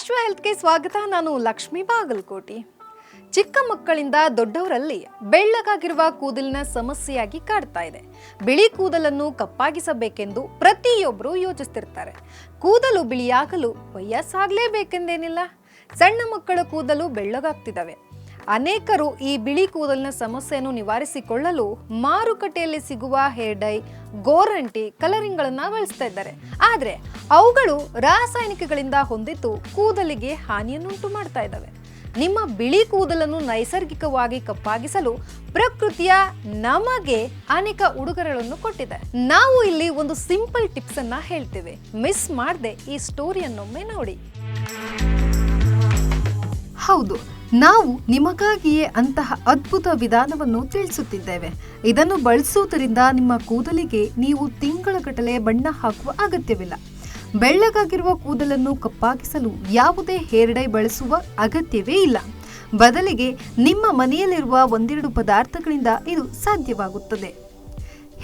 ಅಶ್ವ ಹೆಲ್ತ್ಗೆ ಸ್ವಾಗತ. ನಾನು ಲಕ್ಷ್ಮೀ ಬಾಗಲಕೋಟಿ. ಚಿಕ್ಕ ಮಕ್ಕಳಿಂದ ದೊಡ್ಡವರಲ್ಲಿ ಬೆಳ್ಳಗಾಗಿರುವ ಕೂದಲಿನ ಸಮಸ್ಯೆಯಾಗಿ ಕಾಡ್ತಾ ಇದೆ. ಬಿಳಿ ಕೂದಲನ್ನು ಕಪ್ಪಾಗಿಸಬೇಕೆಂದು ಪ್ರತಿಯೊಬ್ಬರು ಯೋಚಿಸ್ತಿರ್ತಾರೆ. ಕೂದಲು ಬಿಳಿಯಾಗಲು ವಯಸ್ಸಾಗಲೇಬೇಕೆಂದೇನಿಲ್ಲ. ಸಣ್ಣ ಮಕ್ಕಳ ಕೂದಲು ಬೆಳ್ಳಗಾಗ್ತಿದ್ದಾವೆ. ಅನೇಕರು ಈ ಬಿಳಿ ಕೂದಲಿನ ಸಮಸ್ಯೆಯನ್ನು ನಿವಾರಿಸಿಕೊಳ್ಳಲು ಮಾರುಕಟ್ಟೆಯಲ್ಲಿ ಸಿಗುವ ಹೇರ್ ಡೈ ಗೋರಂಟಿ, ಕಲರಿಂಗ್ಗಳನ್ನ ಬಳಸ್ತಾ ಇದ್ದಾರೆ. ಆದರೆ ಅವುಗಳು ರಾಸಾಯನಿಕಗಳಿಂದ ಹೊಂದಿದ್ದು ಕೂದಲಿಗೆ ಹಾನಿಯನ್ನುಂಟು ಮಾಡ್ತಾ ಇದ್ದಾವೆ. ನಿಮ್ಮ ಬಿಳಿ ಕೂದಲನ್ನು ನೈಸರ್ಗಿಕವಾಗಿ ಕಪ್ಪಾಗಿಸಲು ಪ್ರಕೃತಿಯ ನಮಗೆ ಅನೇಕ ಉಡುಗೊರೆಗಳನ್ನು ಕೊಟ್ಟಿದೆ. ನಾವು ಇಲ್ಲಿ ಒಂದು ಸಿಂಪಲ್ ಟಿಪ್ಸ್ ಅನ್ನ ಹೇಳ್ತೇವೆ. ಮಿಸ್ ಮಾಡದೆ ಈ ಸ್ಟೋರಿಯನ್ನೊಮ್ಮೆ ನೋಡಿ. ಹೌದು, ನಾವು ನಿಮಗಾಗಿಯೇ ಅಂತಹ ಅದ್ಭುತ ವಿಧಾನವನ್ನು ತಿಳಿಸುತ್ತಿದ್ದೇವೆ. ಇದನ್ನು ಬಳಸುವುದರಿಂದ ನಿಮ್ಮ ಕೂದಲಿಗೆ ನೀವು ತಿಂಗಳಗಟ್ಟಲೆ ಬಣ್ಣ ಹಾಕುವ ಅಗತ್ಯವಿಲ್ಲ. ಬೆಳ್ಳಗಾಗಿರುವ ಕೂದಲನ್ನು ಕಪ್ಪಾಗಿಸಲು ಯಾವುದೇ ಹೇರ್ ಡೈ ಬಳಸುವ ಅಗತ್ಯವೇ ಇಲ್ಲ. ಬದಲಿಗೆ ನಿಮ್ಮ ಮನೆಯಲ್ಲಿರುವ ಒಂದೆರಡು ಪದಾರ್ಥಗಳಿಂದ ಇದು ಸಾಧ್ಯವಾಗುತ್ತದೆ.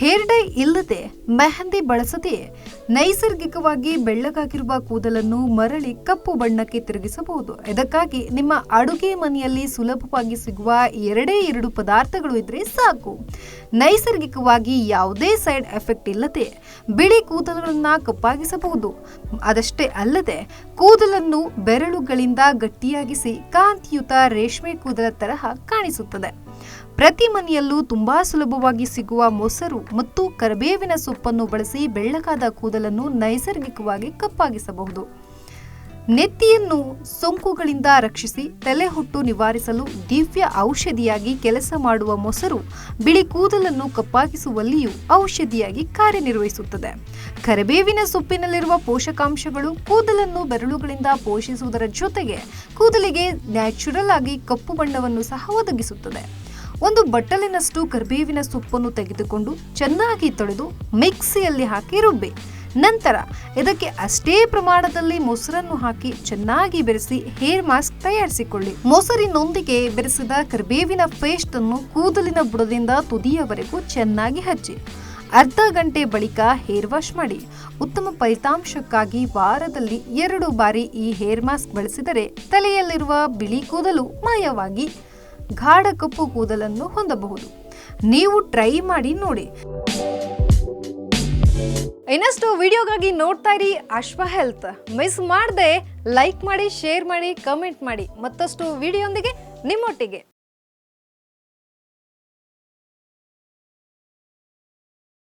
ಹೇರ್ ಡೈ ಇಲ್ಲದೆ ಮೆಹಂದಿ ಬಳಸದೆಯೇ ನೈಸರ್ಗಿಕವಾಗಿ ಬೆಳ್ಳಗಾಗಿರುವ ಕೂದಲನ್ನು ಮರಳಿ ಕಪ್ಪು ಬಣ್ಣಕ್ಕೆ ತಿರುಗಿಸಬಹುದು. ಇದಕ್ಕಾಗಿ ನಿಮ್ಮ ಅಡುಗೆ ಮನೆಯಲ್ಲಿ ಸುಲಭವಾಗಿ ಸಿಗುವ ಎರಡೇ ಎರಡು ಪದಾರ್ಥಗಳು ಇದ್ರೆ ಸಾಕು. ನೈಸರ್ಗಿಕವಾಗಿ ಯಾವುದೇ ಸೈಡ್ ಎಫೆಕ್ಟ್ ಇಲ್ಲದೆ ಬಿಳಿ ಕೂದಲುಗಳನ್ನು ಕಪ್ಪಾಗಿಸಬಹುದು. ಅದಷ್ಟೇ ಅಲ್ಲದೆ ಕೂದಲನ್ನು ಬೆರಳುಗಳಿಂದ ಗಟ್ಟಿಯಾಗಿಸಿ ಕಾಂತಿಯುತ ರೇಷ್ಮೆ ಕೂದಲ ತರಹ ಕಾಣಿಸುತ್ತದೆ. ಪ್ರತಿ ಮನೆಯಲ್ಲೂ ತುಂಬಾ ಸುಲಭವಾಗಿ ಸಿಗುವ ಮೊಸರು ಮತ್ತು ಕರಿಬೇವಿನ ಸೊಪ್ಪನ್ನು ಬಳಸಿ ಬೆಳ್ಳಗಾದ ಕೂದಲನ್ನು ನೈಸರ್ಗಿಕವಾಗಿ ಕಪ್ಪಾಗಿಸಬಹುದು. ನೆತ್ತಿಯನ್ನು ಸೋಂಕುಗಳಿಂದ ರಕ್ಷಿಸಿ ತಲೆಹೊಟ್ಟು ನಿವಾರಿಸಲು ದಿವ್ಯ ಔಷಧಿಯಾಗಿ ಕೆಲಸ ಮಾಡುವ ಮೊಸರು ಬಿಳಿ ಕೂದಲನ್ನು ಕಪ್ಪಾಗಿಸುವಲ್ಲಿಯೂ ಔಷಧಿಯಾಗಿ ಕಾರ್ಯನಿರ್ವಹಿಸುತ್ತದೆ. ಕರಿಬೇವಿನ ಸೊಪ್ಪಿನಲ್ಲಿರುವ ಪೋಷಕಾಂಶಗಳು ಕೂದಲನ್ನು ಬೆರಳುಗಳಿಂದ ಪೋಷಿಸುವುದರ ಜೊತೆಗೆ ಕೂದಲಿಗೆ ನ್ಯಾಚುರಲ್ ಆಗಿ ಕಪ್ಪು ಬಣ್ಣವನ್ನು ಸಹ ಒದಗಿಸುತ್ತದೆ. ಒಂದು ಬಟ್ಟಲಿನಷ್ಟು ಕರಿಬೇವಿನ ಸೊಪ್ಪನ್ನು ತೆಗೆದುಕೊಂಡು ಚೆನ್ನಾಗಿ ತೊಳೆದು ಮಿಕ್ಸಿಯಲ್ಲಿ ಹಾಕಿ ರುಬ್ಬಿ. ನಂತರ ಇದಕ್ಕೆ ಅಷ್ಟೇ ಪ್ರಮಾಣದಲ್ಲಿ ಮೊಸರನ್ನು ಹಾಕಿ ಚೆನ್ನಾಗಿ ಬೆರೆಸಿ ಹೇರ್ ಮಾಸ್ಕ್ ತಯಾರಿಸಿಕೊಳ್ಳಿ. ಮೊಸರಿನೊಂದಿಗೆ ಬೆರೆಸಿದ ಕರಿಬೇವಿನ ಪೇಸ್ಟ್ ಅನ್ನು ಕೂದಲಿನ ಬುಡದಿಂದ ತುದಿಯವರೆಗೂ ಚೆನ್ನಾಗಿ ಹಚ್ಚಿ. ಅರ್ಧ ಗಂಟೆ ಬಳಿಕ ಹೇರ್ ವಾಶ್ ಮಾಡಿ. ಉತ್ತಮ ಫಲಿತಾಂಶಕ್ಕಾಗಿ ವಾರದಲ್ಲಿ ಎರಡು ಬಾರಿ ಈ ಹೇರ್ ಮಾಸ್ಕ್ ಬಳಸಿದರೆ ತಲೆಯಲ್ಲಿರುವ ಬಿಳಿ ಕೂದಲು ಮಾಯವಾಗಿ ಗಾಢ ಕಪ್ಪು ಕೂದಲನ್ನು ಹೊಂದಬಹುದು. ನೀವು ಟ್ರೈ ಮಾಡಿ ನೋಡಿ. ಇನ್ನಷ್ಟು ವಿಡಿಯೋಗಾಗಿ ನೋಡ್ತಾ ಇರಿ ಅಶ್ವ ಹೆಲ್ತ್. ಮಿಸ್ ಮಾಡದೆ ಲೈಕ್ ಮಾಡಿ, ಶೇರ್ ಮಾಡಿ, ಕಮೆಂಟ್ ಮಾಡಿ. ಮತ್ತಷ್ಟು ವಿಡಿಯೋಂದಿಗೆ ನಿಮ್ಮೊಟ್ಟಿಗೆ.